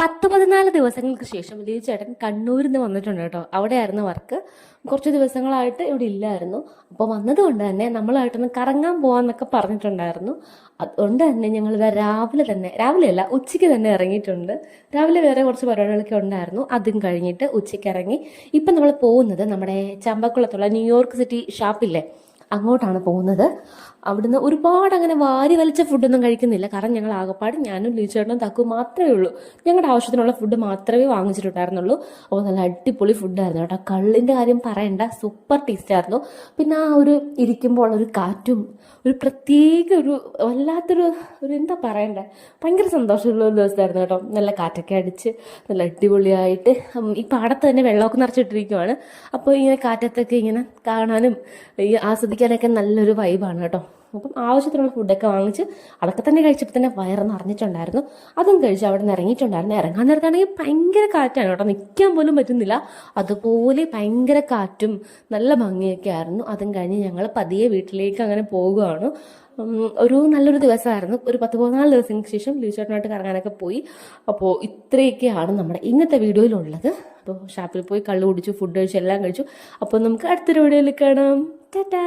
പത്ത് പതിനാല് ദിവസങ്ങൾക്ക് ശേഷം ലീവ് ചേട്ടൻ കണ്ണൂരിൽ നിന്ന് വന്നിട്ടുണ്ട് കേട്ടോ. അവിടെയായിരുന്നു വർക്ക്. കുറച്ച് ദിവസങ്ങളായിട്ട് ഇവിടെ ഇല്ലായിരുന്നു. അപ്പോൾ വന്നതുകൊണ്ട് തന്നെ നമ്മളായിട്ടൊന്ന് കറങ്ങാൻ പോകാമെന്നൊക്കെ പറഞ്ഞിട്ടുണ്ടായിരുന്നു. അതുകൊണ്ട് തന്നെ ഞങ്ങൾ രാവിലെ തന്നെ രാവിലെ അല്ല ഉച്ചയ്ക്ക് തന്നെ ഇറങ്ങിയിട്ടുണ്ട്. രാവിലെ വേറെ കുറച്ച് പരിപാടികളൊക്കെ ഉണ്ടായിരുന്നു. അതും കഴിഞ്ഞിട്ട് ഉച്ചയ്ക്ക് ഇറങ്ങി. ഇപ്പം നമ്മൾ പോകുന്നത് നമ്മുടെ ചമ്പക്കുളത്തുള്ള ന്യൂയോർക്ക് സിറ്റി ഷാപ്പില്ലേ? അങ്ങോട്ടാണ് പോകുന്നത്. അവിടുന്ന് ഒരുപാട് അങ്ങനെ വാരി വലിച്ച ഫുഡൊന്നും കഴിക്കുന്നില്ല. കാരണം ഞങ്ങൾ ആകപ്പാട് ഞാനും ലീച്ചേട്ടനും തക്കു മാത്രമേ ഉള്ളൂ. ഞങ്ങളുടെ ആവശ്യത്തിനുള്ള ഫുഡ് മാത്രമേ വാങ്ങിച്ചിട്ടുണ്ടായിരുന്നുള്ളൂ. അപ്പോൾ നല്ല അടിപൊളി ഫുഡായിരുന്നു കേട്ടോ. കള്ളിന്റെ കാര്യം പറയണ്ട. സൂപ്പർ ടേസ്റ്റ് ആയിരുന്നു. പിന്നെ ആ ഒരു ഇരിക്കുമ്പോൾ ഒരു കാറ്റും ഒരു പ്രത്യേക ഒരു വല്ലാത്തൊരു ഒരു എന്താ പറയണ്ടേ? ഭയങ്കര സന്തോഷമുള്ള ഒരു ദിവസമായിരുന്നു കേട്ടോ. നല്ല കാറ്റൊക്കെ അടിച്ച് നല്ല അടിപൊളിയായിട്ട് ഈ പാടത്ത് തന്നെ വെള്ളമൊക്കെ നിറച്ചിട്ടിരിക്കുവാണ്. അപ്പോൾ ഇങ്ങനെ കാറ്റത്തൊക്കെ ഇങ്ങനെ കാണാനും ഈ ആസ്വദിക്കാനൊക്കെ നല്ലൊരു വൈബാണ് കേട്ടോ. അപ്പം ആവശ്യത്തിനുള്ള ഫുഡൊക്കെ വാങ്ങിച്ച് അതൊക്കെ തന്നെ കഴിച്ചപ്പോൾ തന്നെ വയറ് നിറഞ്ഞിട്ടുണ്ടായിരുന്നു അതും കഴിച്ച് അവിടെ നിന്ന് ഇറങ്ങിയിട്ടുണ്ടായിരുന്നു. ഇറങ്ങാൻ നേരത്താണെങ്കിൽ ഭയങ്കര കാറ്റാണ് കേട്ടോ. നിൽക്കാൻ പോലും പറ്റുന്നില്ല. അതുപോലെ ഭയങ്കര കാറ്റും നല്ല ഭംഗിയൊക്കെ ആയിരുന്നു. അതും കഴിഞ്ഞ് ഞങ്ങൾ പതിയെ വീട്ടിലേക്ക് അങ്ങനെ പോകുകയാണ് ഒരു നല്ലൊരു ദിവസമായിരുന്നു. ഒരു പത്ത് പതിനാല് ദിവസങ്ങൾക്ക് ശേഷം ലീച്ചേട്ടനായിട്ട് കറങ്ങാനൊക്കെ പോയി. അപ്പോൾ ഇത്രയൊക്കെയാണ് നമ്മുടെ ഇന്നത്തെ വീഡിയോയിലുള്ളത് അപ്പോൾ ഷാപ്പിൽ പോയി കള്ളു കുടിച്ചു ഫുഡ് കഴിച്ചു എല്ലാം കഴിച്ചു. അപ്പോൾ നമുക്ക് അടുത്തൊരു വീഡിയോയിൽ കാണാം. ടാറ്റാ.